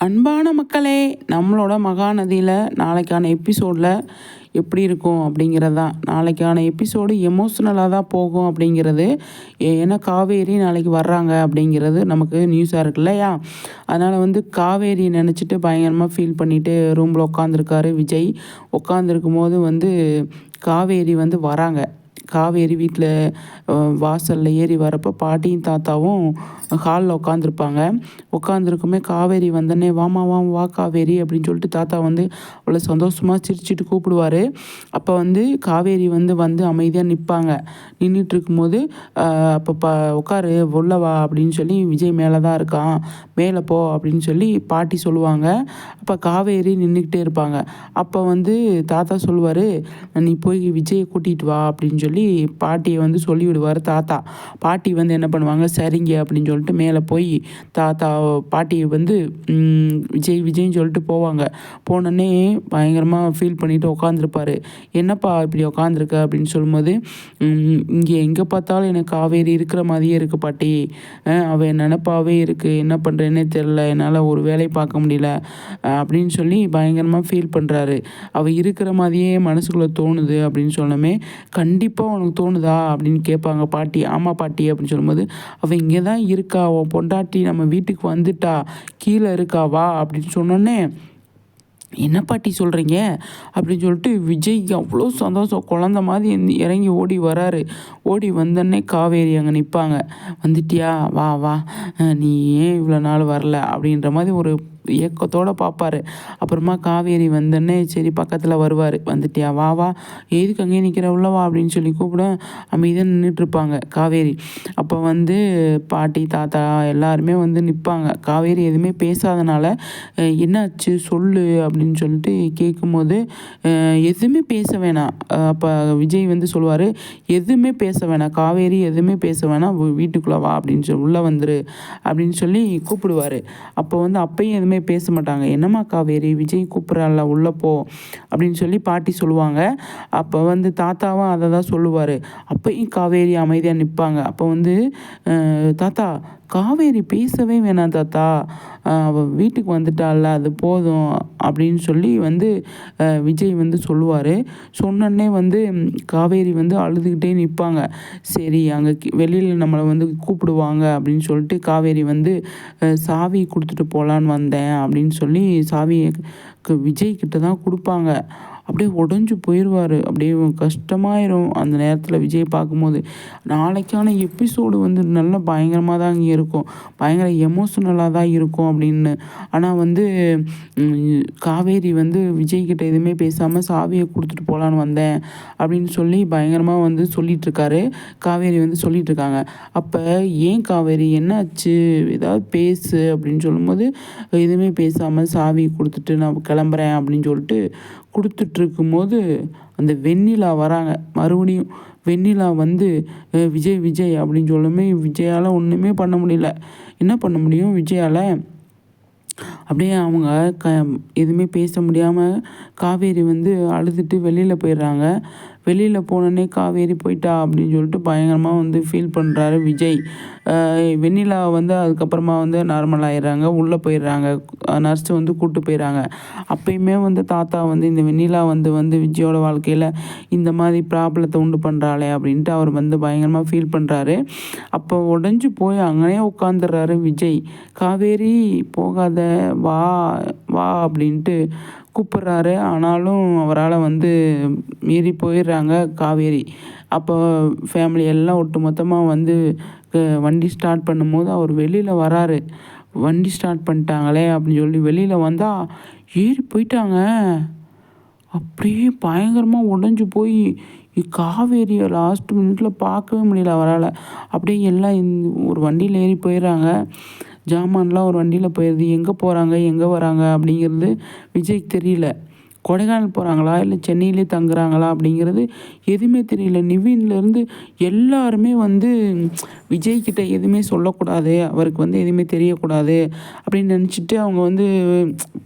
அன்பான மக்களே நம்மளோட மகாநதியில் நாளைக்கான எபிசோடில் எப்படி இருக்கும் அப்படிங்கிறது தான். நாளைக்கான எபிசோடு எமோஷ்னலாக தான் போகும் அப்படிங்கிறது. ஏன்னா காவேரி நாளைக்கு வர்றாங்க அப்படிங்கிறது நமக்கு நியூஸாக இருக்கு இல்லையா? அதனால் வந்து காவேரி நினச்சிட்டு பயங்கரமாக ஃபீல் பண்ணிவிட்டு ரூமில் உட்காந்துருக்காரு விஜய். உட்காந்துருக்கும் போது வந்து காவேரி வந்து வராங்க. காவேரி வீட்டில் வாசலில் ஏறி வரப்போ பாட்டியும் தாத்தாவும் ஹாலில் உட்காந்துருப்பாங்க உட்காந்துருக்குமே காவேரி வந்தோடனே வாமா வாம் வா காவேரி அப்படின்னு சொல்லிட்டு தாத்தா வந்து அவ்வளோ சந்தோஷமாக சிரிச்சிட்டு கூப்பிடுவார். அப்போ வந்து காவேரி வந்து வந்து அமைதியாக நிற்பாங்க நின்றுட்டு இருக்கும்போது அப்போ ப உட்காரு உள்ள வா அப்படின்னு சொல்லி விஜய் மேலே தான் இருக்கான். மேலே போ அப்படின்னு சொல்லி பாட்டி சொல்லுவாங்க. அப்போ காவேரி நின்றுக்கிட்டே இருப்பாங்க. அப்போ வந்து தாத்தா சொல்லுவார் நீ போய் விஜயை கூட்டிகிட்டு வா அப்படின்னு சொல்லி பாட்டியை வந்து சொல்லிவிடுவார் தாத்தா. பாட்டி வந்து என்ன பண்ணுவாங்க? சரிங்க அப்படின்னு சொல்லிட்டு மேலே போய் தாத்தா பாட்டியை வந்து விஜய் விஜய்னு சொல்லிட்டு போவாங்க. போனோடனே பயங்கரமாக ஃபீல் பண்ணிவிட்டு உட்காந்துருப்பாரு என்னப்பா இப்படி உட்காந்துருக்க அப்படின்னு சொல்லும்போது இங்கே எங்கே பார்த்தாலும் எனக்கு காவேரி இருக்கிற மாதிரியே இருக்குது பாட்டி. அவள் நினப்பாவே இருக்குது என்ன பண்ணுறேன்னே தெரில என்னால் ஒரு வேலையை பார்க்க முடியல. அப்படின்னு சொல்லி பயங்கரமாக ஃபீல் பண்ணுறாரு அவள் இருக்கிற மாதிரியே மனசுக்குள்ளே தோணுது அப்படின்னு சொன்னோமே கண்டிப்பாக உனக்கு தோணுதா அப்படின்னு கேட்பாங்க பாட்டி ஆமாம் பாட்டி அப்படின்னு சொல்லும்போது அவள் இங்கே தான் இருக்கா உன் பொண்டாட்டி நம்ம வீட்டுக்கு வந்துட்டா கீழே இருக்காவா அப்படின்னு சொன்னோன்னே என்ன பாட்டி சொல்கிறீங்க அப்படின்னு சொல்லிட்டு விஜய்க்கு அவ்வளோ சந்தோஷம் குழந்த மாதிரி இறங்கி ஓடி வராரு. ஓடி வந்தோடனே காவேரி அங்கே நிற்பாங்க வந்துட்டியா? வா வா. நீ ஏன் இவ்வளோ நாள் வரல? அப்படின்ற மாதிரி ஒரு ஏக்கத்தோடு பார்ப்பாரு அப்புறமா காவேரி வந்தோடனே சரி பக்கத்தில் வருவார். வந்துட்டியா? வா வா. எதுக்கு அங்கேயே நிற்கிற உள்ளவா அப்படின்னு சொல்லி கூப்பிட அமைதியாக நின்றுட்டுருப்பாங்க காவேரி. அப்போ வந்து பாட்டி தாத்தா எல்லாருமே வந்து நிற்பாங்க காவேரி எதுவுமே பேசாதனால என்னாச்சு? சொல்லு அப்படின்னு சொல்லிட்டு கேட்கும்போது எதுவுமே பேச வேணாம். அப்போ விஜய் வந்து சொல்லுவார் எதுவுமே பேச வேணாம். காவேரி எதுவுமே பேச வேணாம். வீட்டுக்குள்ளே வா அப்படின்னு சொல்லி உள்ளே வந்துரு அப்படின்னு சொல்லி கூப்பிடுவார். அப்போ வந்து அப்பையும் எதுவுமே யாருமே பேச மாட்டாங்க என்னம்மா காவேரி? விஜய் கூப்பிட்றால உள்ளே போ. அப்படின்னு சொல்லி பாட்டி சொல்லுவாங்க. அப்போ வந்து தாத்தாவும் அதை தான் சொல்லுவார். அப்பயும் காவேரி அமைதியாக நிற்பாங்க அப்போ வந்து தாத்தா காவேரி பேசவே வேணாம் தாத்தா. அவள் வீட்டுக்கு வந்துட்டால அது போதும் அப்படின்னு சொல்லி வந்து விஜய் வந்து சொல்லுவார். சொன்னோடனே வந்து காவேரி வந்து அழுதுகிட்டே நிற்பாங்க சரி அங்கே வெளியில் நம்மளை வந்து கூப்பிடுவாங்க அப்படின்னு சொல்லிட்டு காவேரி வந்து சாவி கொடுத்துட்டு போகலான்னு வந்தேன் அப்படின்னு சொல்லி சாவியை விஜய் கிட்ட தான் கொடுப்பாங்க. அப்படியே உடஞ்சி போயிடுவார் அப்படியே கஷ்டமாயிரும் அந்த நேரத்தில் விஜய் பார்க்கும்போது. நாளைக்கான எபிசோடு வந்து நல்ல பயங்கரமாக தான் இங்கே இருக்கும். பயங்கர எமோஷ்னலாக தான் இருக்கும் அப்படின்னு. ஆனால் வந்து காவேரி வந்து விஜய்கிட்ட எதுவுமே பேசாமல் சாவியை கொடுத்துட்டு போகலான்னு வந்தேன் அப்படின்னு சொல்லி பயங்கரமாக வந்து சொல்லிகிட்ருக்காரு காவேரி வந்து சொல்லிகிட்ருக்காங்க அப்போ ஏன் காவேரி? என்னாச்சு? ஏதாவது பேசு அப்படின்னு சொல்லும்போது எதுவுமே பேசாமல் சாவி கொடுத்துட்டு நான் கிளம்புறேன் அப்படின்னு சொல்லிட்டு கொடுத்துட்ருக்கும்போது அந்த வெண்ணிலா வராங்க. மறுபடியும் வெண்ணிலா வந்து விஜய் விஜய் அப்படின்னு சொல்லுமே விஜயால் ஒன்றுமே பண்ண முடியல. என்ன பண்ண முடியும்? விஜயால் அப்படியே அவங்க க எதுவுமே பேச முடியாமல் காவேரி வந்து அழுதுட்டு வெளியில் போயிடுறாங்க. வெளியில் போனோடனே காவேரி போயிட்டா அப்படின்னு சொல்லிட்டு பயங்கரமாக வந்து ஃபீல் பண்ணுறாரு விஜய். வெண்ணிலா வந்து அதுக்கப்புறமா வந்து நார்மல் ஆயிடுறாங்க. உள்ளே போயிடுறாங்க. நர்ஸ் வந்து கூப்பிட்டு போயிடுறாங்க. அப்பயுமே வந்து தாத்தா வந்து இந்த வெண்ணிலா வந்து வந்து விஜயோட வாழ்க்கையில் இந்த மாதிரி ப்ராப்ளத்தை உண்டு பண்ணுறாளே அப்படின்ட்டு அவர் வந்து பயங்கரமாக ஃபீல் பண்ணுறாரு அப்போ உடஞ்சி போய் அங்கேயே உட்காந்துடுறாரு விஜய். காவேரி போகாத வா வா அப்படின்ட்டு கூப்பிட்றாரு. ஆனாலும் அவரால் வந்து மீறி போயிடுறாங்க காவேரி. அப்போ ஃபேமிலி எல்லாம் ஒட்டு மொத்தமாக வந்து வண்டி ஸ்டார்ட் பண்ணும்போது அவர் வெளியில் வராரு. வண்டி ஸ்டார்ட் பண்ணிட்டாங்களே அப்படின்னு சொல்லி வெளியில் வந்தால் ஏறி போயிட்டாங்க. அப்படியே பயங்கரமாக உடஞ்சி போய் காவேரியை லாஸ்ட் மினிட்ல பார்க்கவே முடியல அவரால். அப்படியே எல்லாம் ஒரு வண்டியில் ஏறி போயிடுறாங்க. ஜாமான்லாம் ஒரு வண்டியில் போயிடுது. எங்கே போகிறாங்க எங்கே வராங்க? அப்படிங்கிறது விஜய்க்கு தெரியல. கொடைக்கானல் போகிறாங்களா இல்லை சென்னையிலே தங்குறாங்களா? அப்படிங்கிறது எதுவுமே தெரியல. நிவின்லேருந்து எல்லாருமே வந்து விஜய்கிட்ட எதுவுமே சொல்லக்கூடாது. அவருக்கு வந்து எதுவுமே தெரியக்கூடாது அப்படின்னு நினச்சிட்டு அவங்க வந்து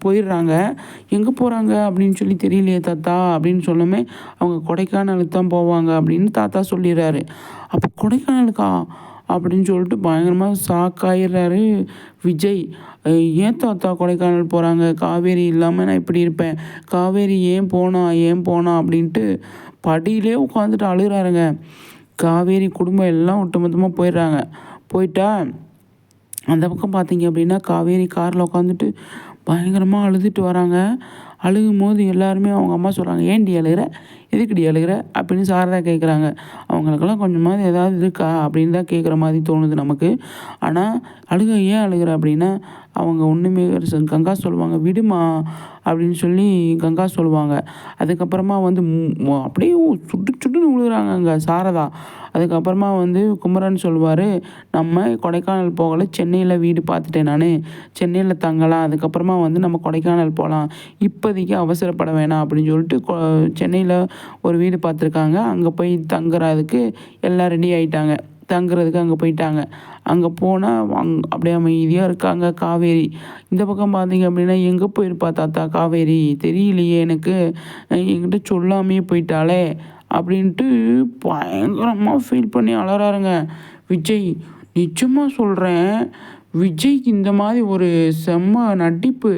போயிடுறாங்க. எங்கே போகிறாங்க அப்படின்னு சொல்லி தெரியலையே தாத்தா. அப்படின்னு சொன்னோமே அவங்க கொடைக்கானலுக்கு தான் போவாங்க அப்படின்னு தாத்தா சொல்லிடுறாரு. அப்போ கொடைக்கானலுக்கா? அப்படின்னு சொல்லிட்டு பயங்கரமாக சாக்காயிடுறாரு விஜய். ஏன் தாத்தா கொடைக்கானல் போகிறாங்க காவேரி இல்லாமல் நான் இப்படி இருப்பேன். காவேரி ஏன் போனா? ஏன் போனா? அப்படின்ட்டு படியிலே உட்காந்துட்டு அழுகிறாருங்க. காவேரி குடும்பம் எல்லாம் ஒட்டுமொத்தமாக போயிடுறாங்க. போயிட்டா அந்த பக்கம் பார்த்தீங்க அப்படின்னா காவேரி காரில் உட்காந்துட்டு பயங்கரமாக அழுதுட்டு வராங்க. அழுகும் போது எல்லாருமே அவங்க அம்மா சொல்கிறாங்க ஏன்டி அழுகிற? எதுக்குடி அழுகிற அப்படின்னு சாரதா கேட்குறாங்க அவங்களுக்கெல்லாம் கொஞ்சமாவது ஏதாவது இருக்கா? அப்படின்னு தான் கேட்குற மாதிரி தோணுது நமக்கு. ஆனால் அழுக ஏன் அழுகிற அப்படின்னா அவங்க ஒன்றுமே கங்கா சொல்லுவாங்க விடுமா அப்படின்னு சொல்லி கங்கா சொல்லுவாங்க. அதுக்கப்புறமா வந்து அப்படியே சுட்டு சுட்டுன்னு விழுகிறாங்க அங்கே சாரதா. அதுக்கப்புறமா வந்து குமரன் சொல்லுவார் நம்ம கொடைக்கானல் போகலை சென்னையில் வீடு பார்த்துட்டேன் நான். சென்னையில் தங்கலாம். அதுக்கப்புறமா வந்து நம்ம கொடைக்கானல் போகலாம் இப்போதைக்கு அவசரப்பட வேணாம் அப்படின்னு சொல்லிட்டு கொ- சென்னையில் ஒரு வீடு பார்த்துருக்காங்க. அங்கே போய் தங்குறதுக்கு எல்லாம் ரெடி ஆகிட்டாங்க தங்குறதுக்கு அங்கே போயிட்டாங்க. அங்கே போனால் அங் அப்படியே அமைதியாக இருக்காங்க காவேரி. இந்த பக்கம் பார்த்தீங்க அப்படின்னா எங்கே போயிருப்பா தாத்தா காவேரி? தெரியலையே எனக்கு. என்கிட்ட சொல்லாமே போயிட்டாளே அப்படின்ட்டு பயங்கரமாக ஃபீல் பண்ணி அலறாருங்க. விஜய் நிஜமாக சொல்கிறேன் விஜய்க்கு இந்த மாதிரி ஒரு செம்ம நடிப்பு.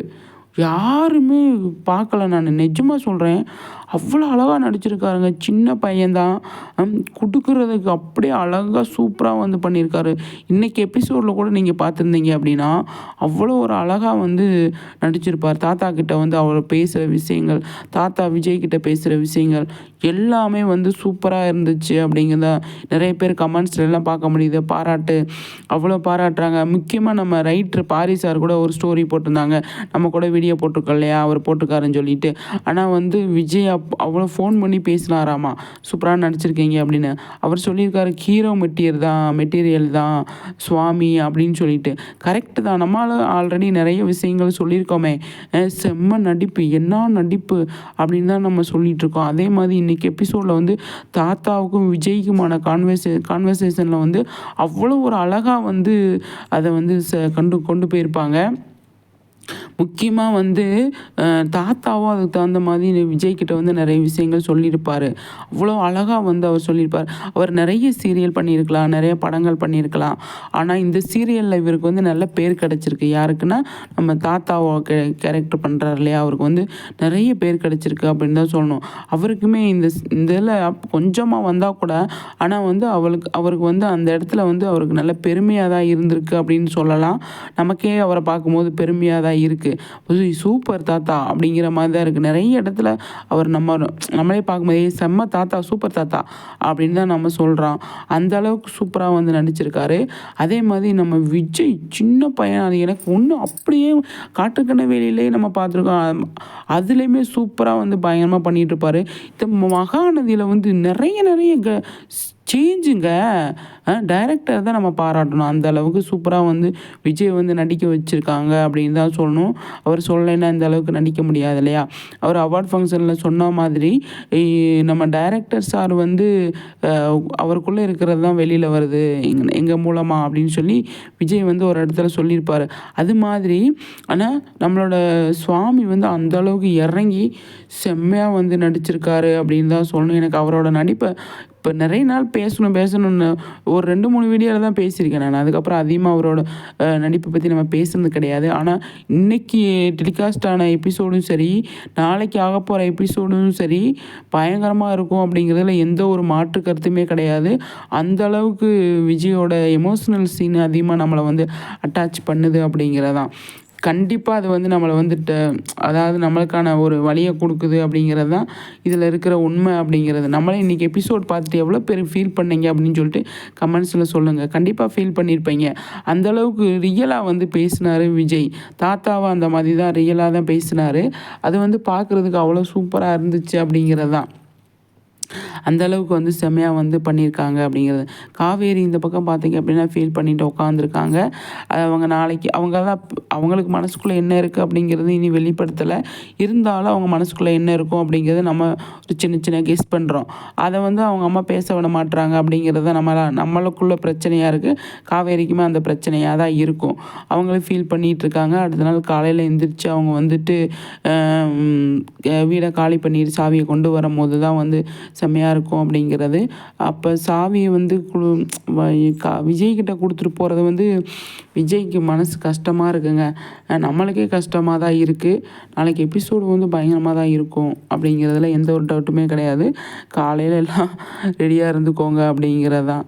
யாருமே பார்க்கல நான். நிஜமாக சொல்கிறேன் அவ்வளோ அழகாக நடிச்சிருக்காருங்க. சின்ன பையன்தான். கொடுக்குறதுக்கு அப்படியே அழகாக சூப்பராக வந்து பண்ணியிருக்காரு இன்றைக்கி எபிசோடில் கூட நீங்கள் பார்த்துருந்தீங்க அப்படின்னா அவ்வளோ ஒரு அழகாக வந்து நடிச்சிருப்பார். தாத்தா கிட்ட வந்து அவர் பேசுகிற விஷயங்கள் தாத்தா விஜய் கிட்ட பேசுகிற விஷயங்கள் எல்லாமே வந்து சூப்பராக இருந்துச்சு அப்படிங்கிறத நிறைய பேர் கமெண்ட்ஸ்லாம் பார்க்க முடியுது. பாராட்டு. அவ்வளோ பாராட்டுறாங்க. முக்கியமாக நம்ம ரைட்ரு பாரி சார் கூட ஒரு ஸ்டோரி போட்டிருந்தாங்க. நம்ம கூட வீடியோ போட்டிருக்கோம் இல்லையா? அவர் போட்டிருக்காருன்னு சொல்லிட்டு. ஆனால் வந்து விஜய் அவ்வளோ ஃபோன் பண்ணி பேசினாராமா? சூப்பராக நடிச்சிருக்கீங்க அப்படின்னு. அவர் சொல்லியிருக்காரு ஹீரோ மெட்டீரியல் தான் மெட்டீரியல் தான் சுவாமி அப்படின்னு சொல்லிட்டு. கரெக்டு தான். நம்மளால் ஆல்ரெடி நிறைய விஷயங்கள் சொல்லியிருக்கோமே. செம்ம நடிப்பு. என்ன நடிப்பு அப்படின்னு தான் நம்ம சொல்லிகிட்ருக்கோம் அதே மாதிரி இன்னைக்கு எபிசோடில் வந்து தாத்தாவுக்கும் விஜய்க்குமான கான்வர்சே கான்வர்சேஷனில் வந்து அவ்வளோ ஒரு அழகாக வந்து அதை வந்து ச கண்டு கொண்டு போயிருப்பாங்க. முக்கியமாக வந்து தாத்தாவும் அதுக்கு தகுந்த மாதிரி விஜய்கிட்ட வந்து நிறைய விஷயங்கள் சொல்லியிருப்பார். அவ்வளோ அழகாக வந்து அவர் சொல்லியிருப்பார். அவர் நிறைய சீரியல் பண்ணியிருக்கலாம் நிறைய படங்கள் பண்ணியிருக்கலாம். ஆனால் இந்த சீரியலில் இவருக்கு வந்து நல்ல பேர் கிடச்சிருக்கு. யாருக்குன்னா நம்ம தாத்தாவை கே கேரக்டர் பண்ணுறாரு இல்லையா? அவருக்கு வந்து நிறைய பேர் கிடச்சிருக்கு அப்படின்னு தான் சொல்லணும். அவருக்குமே இந்த இந்த இதில் கொஞ்சமாக வந்தால் கூட ஆனால் வந்து அவளுக்கு அவருக்கு வந்து அந்த இடத்துல வந்து அவருக்கு நல்ல பெருமையாக தான் இருந்திருக்கு அப்படின்னு சொல்லலாம். நமக்கே அவரை பார்க்கும்போது பெருமையாக தான் இருக்குது சூப்பர் தாத்தா அப்படிங்கிற மாதிரி தான் இருக்குது நிறைய இடத்துல அவர் நம்ம நம்மளே பார்க்கும்போதே செம்ம தாத்தா சூப்பர் தாத்தா அப்படின்னு தான் நம்ம சொல்கிறோம் அந்த அளவுக்கு சூப்பராக வந்து நடிச்சிருக்காரு. அதே மாதிரி நம்ம விஜய் சின்ன பையன் அது எனக்கு ஒன்று அப்படியே காட்டுக்கண்ண வேலையிலே நம்ம பார்த்துருக்கோம். அதுலேயுமே சூப்பராக வந்து பயங்கரமாக பண்ணிகிட்டு இருப்பார். இந்த மகாநதியில் வந்து நிறைய நிறைய க சேஞ்சுங்க டைரக்டர் தான் நம்ம பாராட்டணும். அந்த அளவுக்கு சூப்பராக வந்து விஜய் வந்து நடிக்க வச்சுருக்காங்க அப்படின்னு தான் சொல்லணும். அவர் சொல்லலைன்னா இந்த அளவுக்கு நடிக்க முடியாது இல்லையா? அவர் அவார்ட் ஃபங்க்ஷனில் சொன்ன மாதிரி நம்ம டைரக்டர் சார் வந்து அவருக்குள்ளே இருக்கிறது தான் வெளியில் வருது. எங்கள் எங்கள் மூலமாக அப்படின்னு சொல்லி விஜய் வந்து ஒரு இடத்துல சொல்லியிருப்பார். அது மாதிரி ஆனால் நம்மளோட சுவாமி வந்து அந்த அளவுக்கு இறங்கி செம்மையாக வந்து நடிச்சிருக்காரு அப்படின்னு தான் சொல்லணும். எனக்கு அவரோட நடிப்பை இப்போ நிறைய நாள் பேசணும் பேசணும்னு ஒரு ரெண்டு மூணு வீடியோவில் தான் பேசியிருக்கேன் நான். அதுக்கப்புறம் அதிகமாக அவரோட நடிப்பை பற்றி நம்ம பேசுனது கிடையாது. ஆனால் இன்னைக்கு டெலிகாஸ்ட் ஆன எபிசோடும் சரி நாளைக்கு ஆக போகிற எபிசோடும் சரி பயங்கரமாக இருக்கும் அப்படிங்கிறதுல எந்த ஒரு மாற்று கருத்துமே கிடையாது. அந்த அளவுக்கு விஜயோட எமோஷ்னல் சீன் அதிகமாக நம்மளை வந்து அட்டாச் பண்ணுது அப்படிங்கிறதான். கண்டிப்பாக அது வந்து நம்மளை வந்துட்டு அதாவது நம்மளுக்கான ஒரு வழியை கொடுக்குது அப்படிங்கிறது தான் இதில் இருக்கிற உண்மை அப்படிங்கிறது. நம்மளே இன்றைக்கி எபிசோட் பார்த்துட்டு எவ்வளோ பேர் ஃபீல் பண்ணீங்க அப்படின்னு சொல்லிட்டு கமெண்ட்ஸில் சொல்லுங்கள் கண்டிப்பாக ஃபீல் பண்ணியிருப்பீங்க அந்தளவுக்கு ரியலாக வந்து பேசினார் விஜய். தாத்தாவை அந்த மாதிரி தான் ரியலாக தான் பேசினார். அது வந்து பார்க்குறதுக்கு அவ்வளோ சூப்பராக இருந்துச்சு அப்படிங்கிறது தான். அந்த அளவுக்கு வந்து செம்மையாக வந்து பண்ணியிருக்காங்க அப்படிங்கிறது. காவேரி இந்த பக்கம் பார்த்தீங்க அப்படின்னா ஃபீல் பண்ணிட்டு உட்காந்துருக்காங்க அவங்க நாளைக்கு அவங்க தான் அவங்களுக்கு மனசுக்குள்ளே என்ன இருக்குது அப்படிங்கிறது இனி வெளிப்படுத்தலை. இருந்தாலும் அவங்க மனசுக்குள்ளே என்ன இருக்கும் அப்படிங்கிறத நம்ம ஒரு சின்ன சின்ன கெஸ் பண்ணுறோம் அதை வந்து அவங்க அம்மா பேச விட மாட்டுறாங்க அப்படிங்கிறத நம்மளா நம்மளுக்குள்ள பிரச்சனையாக இருக்குது காவேரிக்குமே அந்த பிரச்சனையாக தான் இருக்கும். அவங்களும் ஃபீல் பண்ணிகிட்டு இருக்காங்க அடுத்த நாள் காலையில் எந்திரிச்சு அவங்க வந்துட்டு வீடை காலி பண்ணிட்டு சாவியை கொண்டு வரும்போது தான் வந்து செம்மையாக இருக்கும் அப்படிங்கிறது. அப்போ சாவியை வந்து கா- விஜய்கிட்ட கொடுத்துட்டு போகிறது வந்து விஜய்க்கு மனசு கஷ்டமாக இருக்குங்க. நம்மளுக்கே கஷ்டமாக தான் இருக்குது நாளைக்கு எபிசோடு வந்து பயங்கரமாக தான் இருக்கும் அப்படிங்கிறதுல எந்த ஒரு டவுட்டுமே கிடையாது. காலையில எல்லாம் ரெடியாக இருந்துக்கோங்க அப்படிங்கிறது தான்